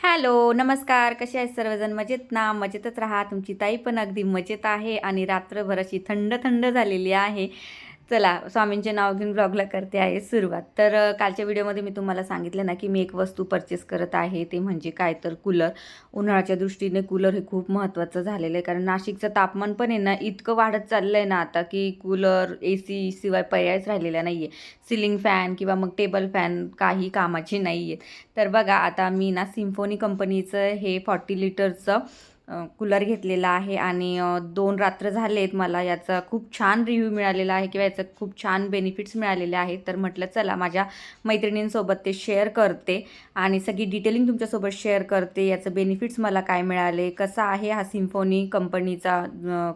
Hello नमस्कार. कसे आहेत सर्वजण? मजेत ना? मजेतच राहा. तुमची ताई पण अगदी मजेत आहे आणि रात्रभर अशी थंड थंड झालेली आहे. चला स्वामींचे नाव घेऊन ब्लॉगला करते आहे सुरुवात. तर कालच्या व्हिडिओमध्ये मी तुम्हाला सांगितलं ना की मी एक वस्तू परचेस करत आहे ते म्हणजे काय तर कूलर उन्हाळ्याच्या दृष्टीने कूलर हे खूप महत्त्वाचं झालेलं आहे कारण नाशिकचं तापमान पण आहे ना इतकं वाढत चाललं आहे ना आता की कूलर ए सी शिवाय पर्यायच राहिलेला नाही आहे सिलिंग फॅन किंवा मग टेबल फॅन काही कामाची नाही आहेत तर बघा आता मी ना सिम्फोनी कंपनीचं हे फॉर्टी लिटरचं कूलर घेतलेला आहे आणि दोन रात्र झाले आहेत मला याचा खूप छान रिव्ह्यू मिळालेला आहे किंवा याचं खूप छान बेनिफिट्स मिळालेले आहेत. तर म्हटलं चला माझ्या मैत्रिणींसोबत ते शेअर करते आणि सगळी डिटेलिंग तुमच्यासोबत शेअर करते. याचं बेनिफिट्स मला काय मिळाले कसा आहे हा सिम्फोनी कंपनीचा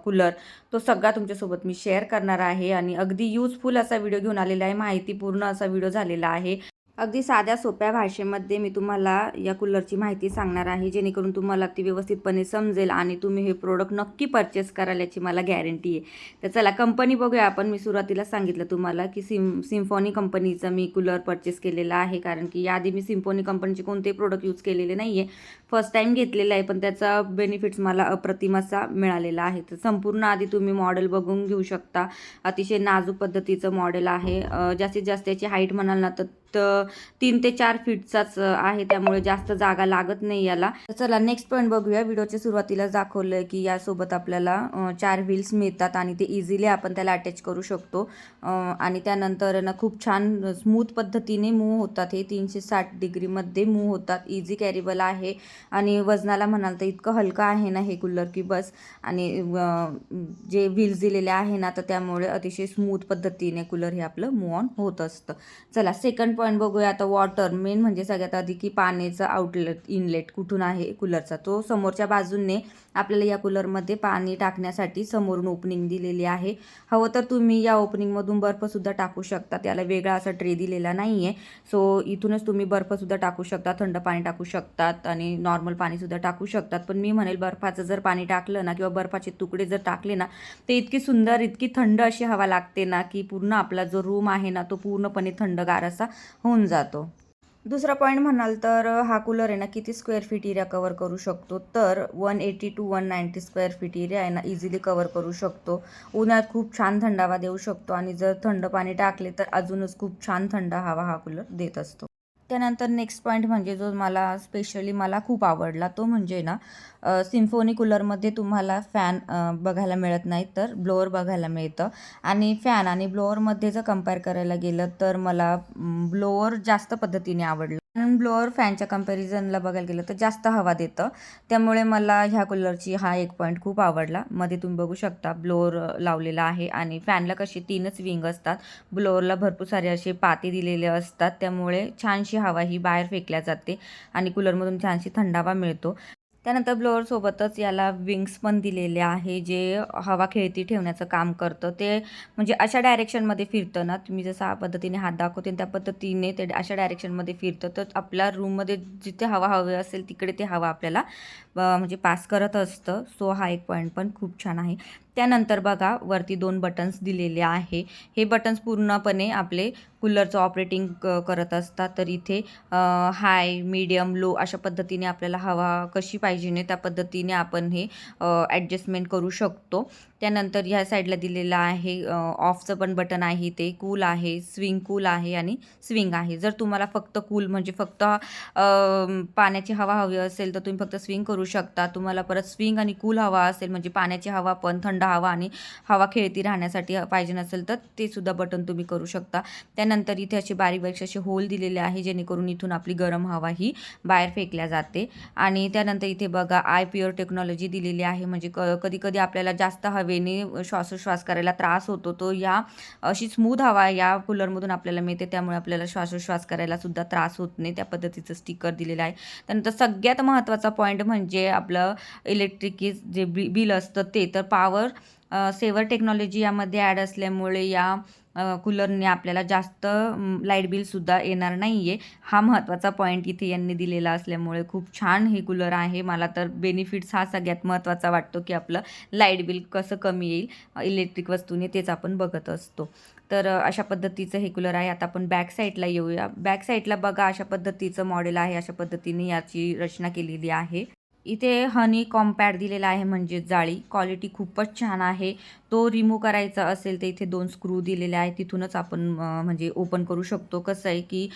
कूलर तो सगळा तुमच्यासोबत मी शेअर करणार आहे आणि अगदी यूजफुल असा व्हिडिओ घेऊन आलेला आहे माहितीपूर्ण असा व्हिडिओ झालेला आहे. अगदी साध्या सोप्या भाषेमध्ये मी तुम्हाला या कूलरची माहिती सांगणार आहे जेणेकरून तुम्हाला ती व्यवस्थितपणे समजेल आणि तुम्ही हे प्रोडक्ट नक्की परचेस कराल याची मला गॅरंटी आहे. तर चला कंपनी बघूया आपण. मी सुरुवातीला सांगितलं तुम्हाला की सिम सिम्फॉनी कंपनीचं मी कूलर परचेस केलेला आहे कारण की याआधी मी सिम्फॉनी कंपनीचे कोणतेही प्रोडक्ट यूज केलेले नाही आहे फर्स्ट टाईम घेतलेला आहे पण त्याचा बेनिफिट्स मला अप्रतिम असा मिळालेला आहे. तर संपूर्ण आधी तुम्ही मॉडेल बघून घेऊ शकता. अतिशय नाजूक पद्धतीचं मॉडेल आहे. जास्तीत जास्त याची हाईट म्हणाल ना तर त- तीन ते चार फीटचाच आहे. त्यामुळे जास्त जागा लागत नाही याला. तर चला नेक्स्ट पॉईंट बघूया. व्हिडिओच्या सुरुवातीला दाखवलं की यासोबत आपल्याला चार व्हील्स मिळतात आणि ते इझिली आपण त्याला अटॅच करू शकतो. आणि त्यानंतर ना खूप छान स्मूथ पद्धतीने मूव होतात हे. तीनशे साठ डिग्रीमध्ये मूव होतात. इझी कॅरेबल आहे. आणि वजनाला म्हणाल तर इतकं हलकं आहे ना हे कूलर की बस. आणि जे व्हील्स दिलेले आहे ना तर त्यामुळे अतिशय स्मूथ पद्धतीने कूलर हे आपलं मूव ऑन होत असतं. चला सेकंड पॉईंट बघू बघूया आता वॉटर मेन म्हणजे सगळ्यात आधी की पाण्याचा आउटलेट इनलेट कुठून आहे कूलरचा तो समोरच्या बाजूने आपल्याला या कूलरमध्ये पाणी टाकण्यासाठी समोरून ओपनिंग दिलेली आहे. हवं तर तुम्ही या ओपनिंगमधून बर्फसुद्धा टाकू शकता. त्याला वेगळा असा ट्रे दिलेला नाही आहे सो इथूनच तुम्ही बर्फसुद्धा टाकू शकता थंड पाणी टाकू शकतात आणि नॉर्मल पाणीसुद्धा टाकू शकतात. पण मी म्हणेल बर्फाचं जर पाणी टाकलं ना किंवा बर्फाचे तुकडे जर टाकले ना ते इतकी सुंदर इतकी थंड अशी हवा लागते ना की पूर्ण आपला जो रूम आहे ना तो पूर्णपणे थंडगार असा होऊन जातो. दुसरा पॉईंट म्हणाल तर हा कूलर आहे ना किती स्क्वेअर फीट एरिया कवर करू शकतो? तर one eighty two one ninety square feet area आहे ना इझिली कवर करू शकतो. उन्हाळ्यात खूप छान थंडावा देऊ शकतो. आणि जर थंड पाणी टाकले तर अजूनच खूप छान थंड हवा हा कूलर देत असतो. त्यानंतर नेक्स्ट पॉईंट म्हणजे जो मला स्पेशली मला खूप आवडला तो म्हणजे ना सिम्फोनी कूलरमध्ये तुम्हाला फॅन बघायला मिळत नाही तर ब्लोअर बघायला मिळतं. आणि फॅन आणि ब्लोअरमध्ये जर कंपेअर करायला गेलं तर मला ब्लोअर जास्त पद्धतीने आवडलं. कारण ब्लोअर फॅनच्या कम्पॅरिझनला बघायला गेलं तर जास्त हवा देतं. त्यामुळे मला ह्या कूलरची हा एक पॉईंट खूप आवडला. मध्ये तुम्ही बघू शकता ब्लोअर लावलेला आहे आणि फॅनला कशी तीनच विंग असतात. ब्लोअरला भरपूर सारे असे पाते दिलेले असतात. त्यामुळे छानशी हवा ही बाहेर फेकल्या जाते आणि कूलरमधून छानशी थंडावा मिळतो. त्यानंतर ब्लोअरसोबतच याला विंग्स पण दिलेले आहे जे हवा खेळती ठेवण्याचं काम करतं. ते म्हणजे अशा डायरेक्शनमध्ये फिरतं ना तुम्ही जसं पद्धतीने हात दाखवते त्या पद्धतीने ते अशा डायरेक्शनमध्ये फिरतं. तर आपल्या रूममध्ये जिथे हवा हवी असेल तिकडे ते हवा आपल्याला म्हणजे पास करत असतं. सो हा एक पॉईंट पण खूप छान आहे. त्यानंतर बघा वरती दोन बटन्स दिलेले आहे. हे बटन्स पूर्णपणे आपले कूलरचं ऑपरेटिंग क करत असतात. तर इथे हाय मीडियम लो अशा पद्धतीने आपल्याला हवा कशी पाहिजे त्या पद्धतीने आपण हे ॲडजस्टमेंट करू शकतो. त्यानंतर ह्या साईडला दिलेलं आहे ऑफचं पण बटन आहे ते कूल आहे स्विंग कूल आहे आणि स्विंग आहे. जर तुम्हाला फक्त कूल म्हणजे फक्त पाण्याची हवा हवी असेल तर तुम्ही फक्त स्विंग करू शकता. तुम्हाला परत स्विंग आणि कूल हवा असेल म्हणजे पाण्याची हवा पण थंड हवा आणि हवा खेळती राहण्यासाठी पाहिजे नसेल तर ते सुद्धा बटन तुम्ही करू शकता. त्यानंतर इथे असे बारीक बारीक असे होल दिलेले आहे जेणेकरून इथून आपली गरम हवा ही बाहेर फेकल्या जाते. आणि त्यानंतर इथे बघा आय प्युअर टेक्नॉलॉजी दिलेली आहे. म्हणजे क कधी कधी आपल्याला जास्त हवे वेने श्वासोश्वास करायला त्रास होतो तो या अशी स्मूथ हवा या कूलरमधून आपल्याला मिळते त्यामुळे आपल्याला श्वासोश्वास करायला सुद्धा त्रास होत नाही. त्या पद्धतीचं स्टिकर दिलेलं आहे. त्यानंतर सगळ्यात महत्त्वाचा पॉईंट म्हणजे आपलं इलेक्ट्रिक जे बि बिल असतं ते तर पॉवर सेवर टेक्नॉलॉजी यामध्ये ॲड असल्यामुळे या कूलरने आपल्याला जास्त लाइट बिलसुद्धा येणार नाही आहे हा महत्त्वाचा पॉईंट इथे यांनी दिलेला असल्यामुळे खूप छान हे कूलर आहे. मला तर बेनिफिट्स हा सगळ्यात महत्त्वाचा वाटतो की आपलं लाइट बिल कसं कमी येईल इलेक्ट्रिक वस्तूने तेच आपण बघत असतो. तर अशा पद्धतीचं हे कूलर आहे. आता आपण बॅक साईडला येऊया. बॅक साईडला बघा अशा पद्धतीचं मॉडेल आहे. अशा पद्धतीने याची रचना केलेली आहे. इथे हनी कॉम्पॅड दिलेला आहे म्हणजे जाळी. क्वालिटी खूपच छान आहे. तो रिमूव्ह करायचा असेल तर इथे दोन स्क्रू दिलेले आहेत. तिथूनच आपण म्हणजे ओपन करू शकतो. कसं आहे की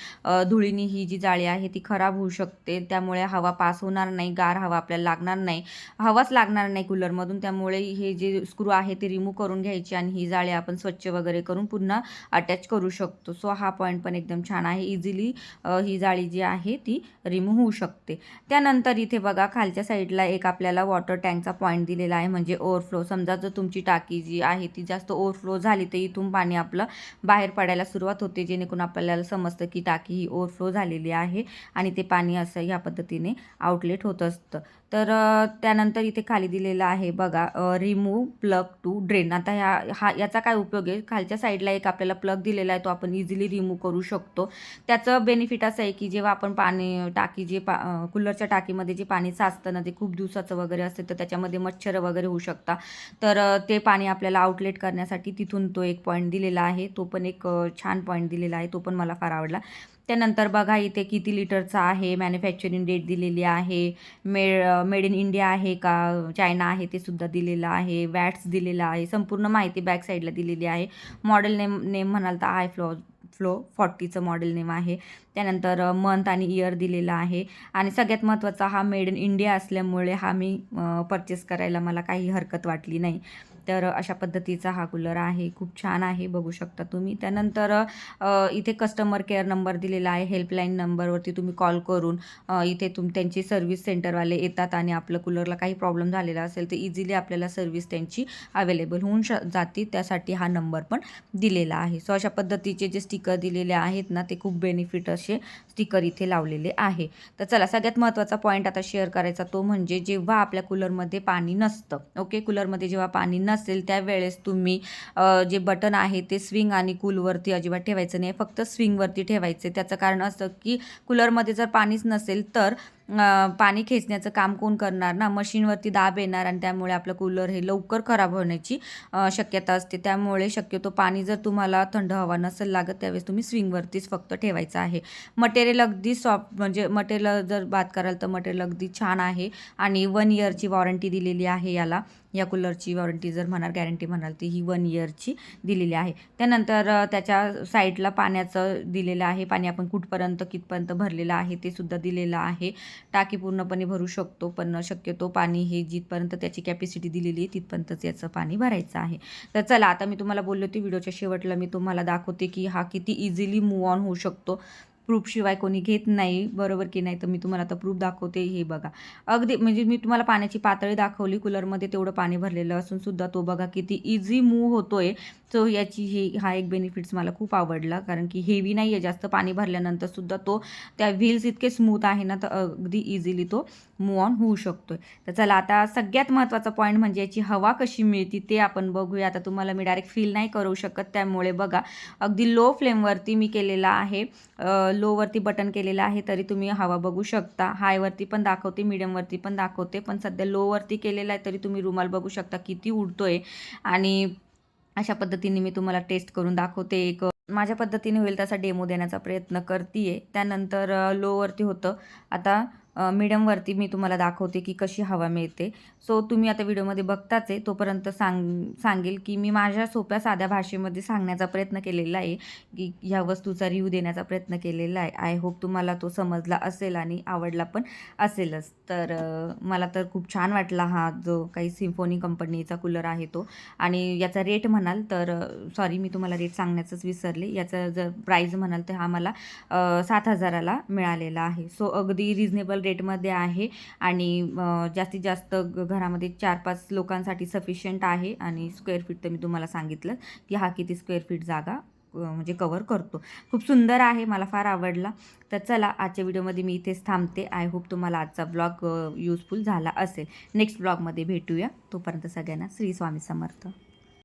धुळीनी ही जी जाळी आहे ती खराब होऊ शकते. त्यामुळे हवा पास होणार नाही. गार हवा आपल्याला लागणार नाही. हवाच लागणार नाही कूलरमधून त्यामुळे हे जे स्क्रू आहे ते रिमूव्ह करून घ्यायची आणि ही जाळी आपण स्वच्छ वगैरे करून पुन्हा अटॅच करू शकतो. सो हा पॉईंट पण एकदम छान आहे. इझिली ही जाळी जी आहे ती रिमूव्ह होऊ शकते. त्यानंतर इथे बघा खालच्या साईडला एक आपल्याला वॉटर टँकचा पॉईंट दिलेला आहे. म्हणजे ओव्हरफ्लो समजा जर तुमची टाकी जी आहे ती जास्त ओव्हरफ्लो झाली तर इथून पाणी आपलं बाहेर पडायला सुरुवात होते जेणेकरून आपल्याला समजतं की टाकी ही ओव्हरफ्लो झालेली आहे आणि ते पाणी असं ह्या पद्धतीने आउटलेट होत असतं. तर त्यानंतर इथे खाली दिलेलं आहे बघा रिमूव्ह प्लग टू ड्रेन आता ह्या हा याचा काय उपयोग आहे? खालच्या साईडला एक आपल्याला प्लग दिलेला आहे तो आपण इझिली रिमूव्ह करू शकतो. त्याचं बेनिफिट असं आहे की जेव्हा आपण पाणी टाकी जे पा कूलरच्या टाकीमध्ये जे पाणी साचतं ना ते खूप दिवसाचं वगैरे असते तर त्याच्यामध्ये मच्छर वगैरे होऊ शकता तर ते पाणी आपल्याला आउटलेट करण्यासाठी तिथून तो एक पॉईंट दिलेला आहे. तो पण एक छान पॉईंट दिलेला आहे. तो पण मला फार आवडला. त्यानंतर बघा इथे किती लिटरचा आहे मॅन्युफॅक्चरिंग डेट दिलेली आहे मेड मेड इन इंडिया आहे का चायना आहे ते सुद्धा दिलेलं आहे वॅट्स दिलेलं आहे संपूर्ण माहिती बॅक साईडला दिलेली आहे. मॉडेल नेम नेम म्हणाल तर आय फ्लो फ्लो फॉर्टीचं मॉडेल नेम आहे. त्यानंतर मंथ आणि इयर दिलेलं आहे. आणि सगळ्यात महत्त्वाचा हा मेड इन इंडिया असल्यामुळे हा मी परचेस करायला मला काही हरकत वाटली नाही. तर अशा पद्धतीचा हा कूलर आहे. खूप छान आहे बघू शकता तुम्ही. त्यानंतर इथे कस्टमर केअर नंबर दिलेला आहे हेल्पलाईन नंबरवरती तुम्ही कॉल करून इथे तुम त्यांची सर्व्हिस सेंटरवाले येतात आणि आपलं कूलरला काही प्रॉब्लेम झालेला असेल तर इझिली आपल्याला सर्व्हिस त्यांची अवेलेबल होऊन श जाते. त्यासाठी हा नंबर पण दिलेला आहे. सो अशा पद्धतीचे जे स्टिकर दिलेले आहेत ना ते खूप बेनिफिट असे स्टिकर इथे लावलेले आहे. तर चला सगळ्यात महत्त्वाचा पॉईंट आता शेअर करायचा तो म्हणजे जेव्हा आपल्या कूलरमध्ये पाणी नसतं ओके कूलरमध्ये जेव्हा पाणी नसतं असेल त्यावेळेस तुम्ही जे बटन आहे ते स्विंग आणि कूलवरती अजिबात ठेवायचं नाही. फक्त स्विंगवरती ठेवायचे. त्याचं कारण असं की कूलरमध्ये जर पाणीच नसेल तर पाणी खेचण्याचं काम कोण करणार ना? मशीनवरती दाब येणार आणि त्यामुळे आपलं कूलर हे लवकर खराब होण्याची शक्यता असते. त्यामुळे शक्यतो पाणी जर तुम्हाला थंड हवा नसेल लागत त्यावेळेस तुम्ही स्विंगवरतीच फक्त ठेवायचं आहे. मटेरियल अगदी सॉफ्ट म्हणजे मटेरियल जर बात कराल तर मटेरियल अगदी छान आहे आणि वन इयरची वॉरंटी दिलेली आहे याला. या कूलरची वॉरंटी जर म्हणाल गॅरंटी म्हणाल ती ही वन इयरची दिलेली आहे. त्यानंतर त्याच्या साईडला पाण्याचं दिलेलं आहे. पाणी आपण कुठपर्यंत कितपर्यंत भरलेलं आहे ते सुद्धा दिलेलं आहे. टाकी पूर्णपणे भरू शकतो पण शक्यतो पाणी हे जिथपर्यंत त्याची कॅपॅसिटी दिलेली आहे तिथपर्यंतच याचं पाणी भरायचं आहे. तर चला आता मी तुम्हाला बोलले होते व्हिडिओच्या शेवटला मी तुम्हाला दाखवते की हा किती इझिली मूव ऑन होऊ शकतो. प्रूफशिवाय कोणी घेत नाही. बरोबर की नाही? तर मी तुम्हाला आता प्रूफ दाखवते. हे बघा. अगदी म्हणजे मी तुम्हाला पाण्याची पातळी दाखवली. कूलरमध्ये तेवढं पाणी भरलेलं असून सुद्धा तो बघा किती इझी मूव होतोय. सो याची हे हा एक बेनिफिट्स मला खूप आवडला. कारण की हेवी नाही आहे जास्त पाणी भरल्यानंतर सुद्धा तो त्या व्हील्स इतके स्मूथ आहे ना तर अगदी इझिली तो मूव ऑन होऊ शकतोय. तर चला आता सगळ्यात महत्त्वाचा पॉईंट म्हणजे याची हवा कशी मिळते ते आपण बघूया. आता तुम्हाला मी डायरेक्ट फील नाही करू शकत. त्यामुळे बघा अगदी लो फ्लेमवरती मी केलेला आहे. लोवरती बटन केलेलं आहे तरी तुम्ही हवा बघू शकता. हायवरती पण दाखवते मिडियमवरती पण दाखवते पण सध्या लोवरती केलेला आहे तरी तुम्ही रुमाल बघू शकता किती उडतोय. आणि अशा पद्धतीने मी तुम्हाला टेस्ट करून दाखवते. एक माझ्या पद्धतीने होईल तसा डेमो देण्याचा प्रयत्न करते आहे त्यानंतर लोवरती होतं. आता मीडियमवरती मी तुम्हाला दाखवते की कशी हवा मिळते. सो तुम्ही आता व्हिडिओमध्ये बघताच आहे तोपर्यंत सांग सांगेल की मी माझ्या सोप्या साध्या भाषेमध्ये सांगण्याचा प्रयत्न केलेला आहे. की ह्या वस्तूचा रिव्ह्यू देण्याचा प्रयत्न केलेला आहे. आय होप तुम्हाला तो समजला असेल आणि आवडला पण असेलच. तर मला तर खूप छान वाटला हा जो काही सिम्फोनी कंपनीचा कूलर आहे तो. आणि याचा रेट म्हणाल तर सॉरी मी तुम्हाला रेट सांगण्याचंच विसरले. याचा जर प्राईज म्हणाल तर हा मला सात हजाराला मिळालेला आहे. सो अगदी रिजनेबल रेटमध्ये आहे आणि जास्तीत जास्त घरामध्ये चार पाच लोकांसाठी सफिशियंट आहे आणि स्क्वेअर फीट तर मी तुम्हाला सांगितलं की हा किती स्क्वेअर फीट जागा म्हणजे कवर करतो. खूप सुंदर आहे मला फार आवडला. तर चला आजच्या व्हिडिओमध्ये मी इथेच थांबते. आय होप तुम्हाला आजचा ब्लॉग यूजफुल झाला असेल. नेक्स्ट ब्लॉगमध्ये भेटूया. तोपर्यंत सगळ्यांना श्री स्वामी समर्थ.